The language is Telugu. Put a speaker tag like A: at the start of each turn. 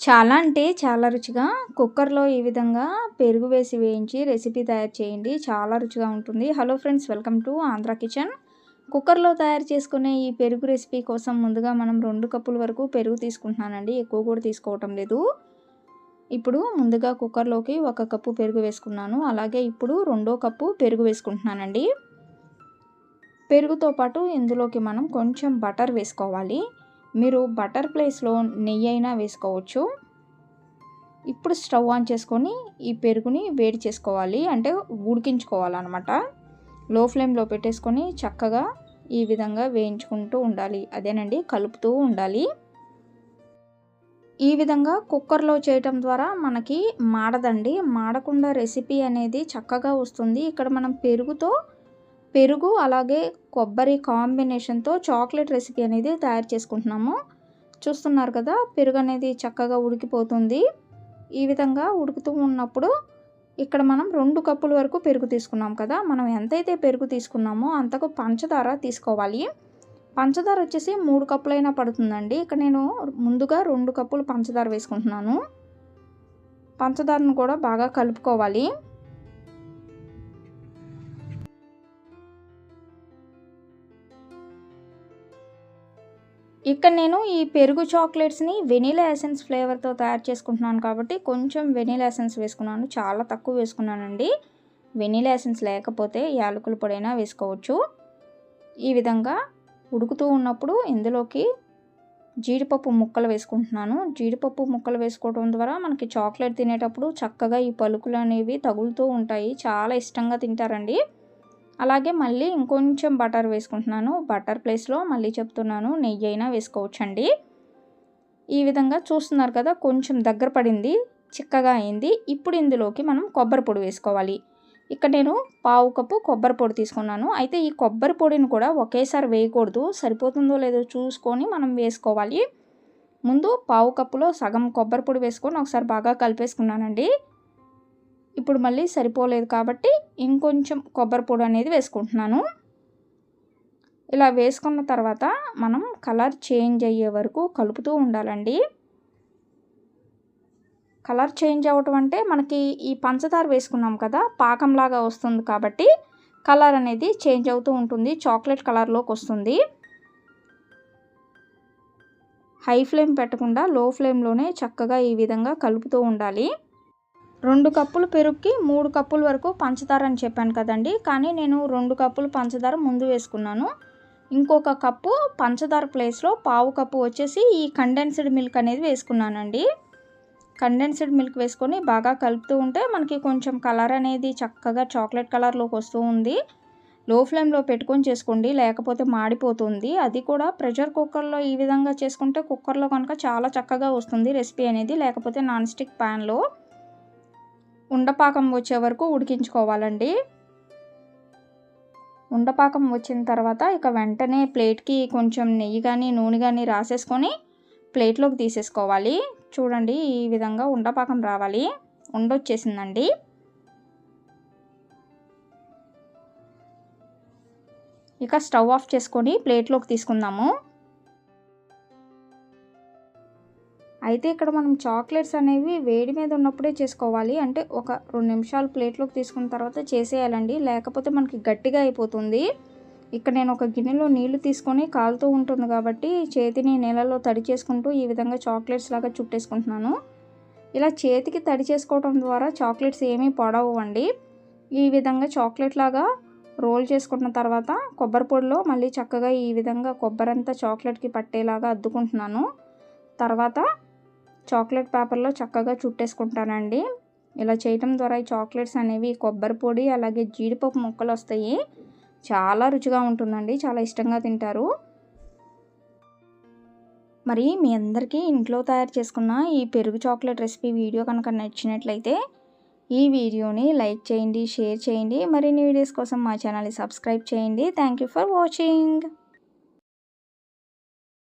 A: చాలా అంటే చాలా రుచిగా కుక్కర్లో ఈ విధంగా పెరుగు వేసి వేయించి రెసిపీ తయారు చేయండి. చాలా రుచిగా ఉంటుంది. Hello friends welcome to Andhra kitchen కుక్కర్లో తయారు చేసుకునే ఈ పెరుగు రెసిపీ కోసం ముందుగా మనం రెండు కప్పుల వరకు పెరుగు తీసుకుంటున్నానండి. ఎక్కువ కూడా తీసుకోవటం లేదు. ఇప్పుడు ముందుగా కుక్కర్లోకి ఒక కప్పు పెరుగు వేసుకున్నాను. అలాగే ఇప్పుడు రెండో కప్పు పెరుగు వేసుకుంటున్నానండి. పెరుగుతో పాటు ఇందులోకి మనం కొంచెం బటర్ వేసుకోవాలి. మీరు బటర్ ప్లేస్లో నెయ్యి అయినా వేసుకోవచ్చు. ఇప్పుడు స్టవ్ ఆన్ చేసుకొని ఈ పెరుగుని వేడి చేసుకోవాలి. అంటే ఉడికించుకోవాలన్నమాట. లో ఫ్లేమ్లో పెట్టేసుకొని చక్కగా ఈ విధంగా వేయించుకుంటూ ఉండాలి. అదేనండి కలుపుతూ ఉండాలి. ఈ విధంగా కుక్కర్లో చేయటం ద్వారా మనకి మాడదండి. మాడకుండా రెసిపీ అనేది చక్కగా వస్తుంది. ఇక్కడ మనం పెరుగుతో పెరుగు అలాగే కొబ్బరి కాంబినేషన్తో చాక్లెట్ రెసిపీ అనేది తయారు చేసుకుంటున్నాము. చూస్తున్నారు కదా పెరుగు అనేది చక్కగా ఉడికిపోతుంది. ఈ విధంగా ఉడుకుతూ ఉన్నప్పుడు ఇక్కడ మనం రెండు కప్పుల వరకు పెరుగు తీసుకున్నాం కదా మనం ఎంతైతే పెరుగు తీసుకున్నామో అంతకు పంచదార తీసుకోవాలి. పంచదార వచ్చేసి మూడు కప్పులైనా పడుతుందండి. ఇక్కడ నేను ముందుగా రెండు కప్పులు పంచదార వేసుకుంటున్నాను. పంచదారను కూడా బాగా కలుపుకోవాలి. ఇక్కడ నేను ఈ పెరుగు చాక్లెట్స్ని వెనీలా ఎసెన్స్ ఫ్లేవర్తో తయారు చేసుకుంటున్నాను కాబట్టి కొంచెం వెనీలా ఎసెన్స్ వేసుకున్నాను. చాలా తక్కువ వేసుకున్నానండి. వెనీలా ఎసెన్స్ లేకపోతే యాలకుల పొడైనా వేసుకోవచ్చు. ఈ విధంగా ఉడుకుతూ ఉన్నప్పుడు ఇందులోకి జీడిపప్పు ముక్కలు వేసుకుంటున్నాను. జీడిపప్పు ముక్కలు వేసుకోవడం ద్వారా మనకి చాక్లెట్ తినేటప్పుడు చక్కగా ఈ పలుకులు అనేవి తగులుతూ ఉంటాయి. చాలా ఇష్టంగా తింటారండి. అలాగే మళ్ళీ ఇంకొంచెం బటర్ వేసుకుంటున్నాను. బటర్ ప్లేస్లో మళ్ళీ చెప్తున్నాను నెయ్యి అయినా వేసుకోవచ్చండి. ఈ విధంగా చూస్తున్నారు కదా కొంచెం దగ్గర పడింది చిక్కగా అయింది. ఇప్పుడు ఇందులోకి మనం కొబ్బరి పొడి వేసుకోవాలి. ఇక్కడ నేను పావు కప్పు కొబ్బరి పొడి తీసుకున్నాను. అయితే ఈ కొబ్బరి పొడిని కూడా ఒకేసారి వేయకూడదు సరిపోతుందో లేదో చూసుకొని మనం వేసుకోవాలి. ముందు పావు కప్పులో సగం కొబ్బరి పొడి వేసుకొని ఒకసారి బాగా కలిపేసుకున్నానండి. ఇప్పుడు మళ్ళీ సరిపోలేదు కాబట్టి ఇంకొంచెం కొబ్బరి పొడి అనేది వేసుకుంటున్నాను. ఇలా వేసుకున్న తర్వాత మనం కలర్ చేంజ్ అయ్యే వరకు కలుపుతూ ఉండాలండి. కలర్ చేంజ్ అవ్వటం అంటే మనకి ఈ పంచదార వేసుకున్నాం కదా పాకంలాగా వస్తుంది కాబట్టి కలర్ అనేది చేంజ్ అవుతూ ఉంటుంది చాక్లెట్ కలర్లోకి వస్తుంది. హై ఫ్లేమ్ పెట్టకుండా లో ఫ్లేమ్లోనే చక్కగా ఈ విధంగా కలుపుతూ ఉండాలి. రెండు కప్పులు పెరుగుకి మూడు కప్పుల వరకు పంచదార అని చెప్పాను కదండి. కానీ నేను రెండు కప్పులు పంచదార ముందు వేసుకున్నాను. ఇంకొక కప్పు పంచదార ప్లేస్లో పావు కప్పు వచ్చేసి ఈ కండెన్స్డ్ మిల్క్ అనేది వేసుకున్నానండి. కండెన్స్డ్ మిల్క్ వేసుకొని బాగా కలుపుతూ ఉంటే మనకి కొంచెం కలర్ అనేది చక్కగా చాక్లెట్ కలర్లోకి వస్తూ ఉంది. లో ఫ్లేమ్లో పెట్టుకొని చేసుకోండి లేకపోతే మాడిపోతుంది. అది కూడా ప్రెషర్ కుక్కర్లో ఈ విధంగా చేసుకుంటే కుక్కర్లో కనుక చాలా చక్కగా వస్తుంది రెసిపీ అనేది లేకపోతే నాన్ స్టిక్ ప్యాన్లో ఉండపాకం వచ్చే వరకు ఉడికించుకోవాలండి. ఉండపాకం వచ్చిన తర్వాత ఇక వెంటనే ప్లేట్కి కొంచెం నెయ్యి కానీ నూనె కానీ రాసేసుకొని ప్లేట్లోకి తీసేసుకోవాలి. చూడండి ఈ విధంగా ఉండపాకం రావాలి. ఉండొచ్చేసిందండి ఇక స్టవ్ ఆఫ్ చేసుకొని ప్లేట్లోకి తీసుకుందాము. అయితే ఇక్కడ మనం చాక్లెట్స్ అనేవి వేడి మీద ఉన్నప్పుడే చేసుకోవాలి. అంటే ఒక రెండు నిమిషాలు ప్లేట్లోకి తీసుకున్న తర్వాత చేసేయాలండి. లేకపోతే మనకి గట్టిగా అయిపోతుంది. ఇక్కడ నేను ఒక గిన్నెలో నీళ్ళు తీసుకొని కాలుతూ ఉంటుంది కాబట్టి చేతిని నీళ్ళలో తడి చేసుకుంటూ ఈ విధంగా చాక్లెట్స్ లాగా చుట్టేసుకుంటున్నాను. ఇలా చేతికి తడి చేసుకోవడం ద్వారా చాక్లెట్స్ ఏమీ పొడవండి ఈ విధంగా చాక్లెట్ లాగా రోల్ చేసుకున్న తర్వాత కొబ్బరి పొడిలో మళ్ళీ చక్కగా ఈ విధంగా కొబ్బరి అంతా చాక్లెట్కి పట్టేలాగా అద్దుకుంటున్నాను. తర్వాత చాక్లెట్ పేపర్లో చక్కగా చుట్టేసుకుంటానండి. ఇలా చేయటం ద్వారా ఈ చాక్లెట్స్ అనేవి కొబ్బరి పొడి అలాగే జీడిపప్పు ముక్కలు వస్తాయి. చాలా రుచిగా ఉంటుందండి. చాలా ఇష్టంగా తింటారు. మరి మీ అందరికీ ఇంట్లో తయారు చేసుకున్న ఈ పెరుగు చాక్లెట్ రెసిపీ వీడియో కనుక నచ్చినట్లయితే ఈ వీడియోని లైక్ చేయండి షేర్ చేయండి. మరిన్ని వీడియోస్ కోసం మా ఛానల్ని సబ్స్క్రైబ్ చేయండి. Thank you for watching.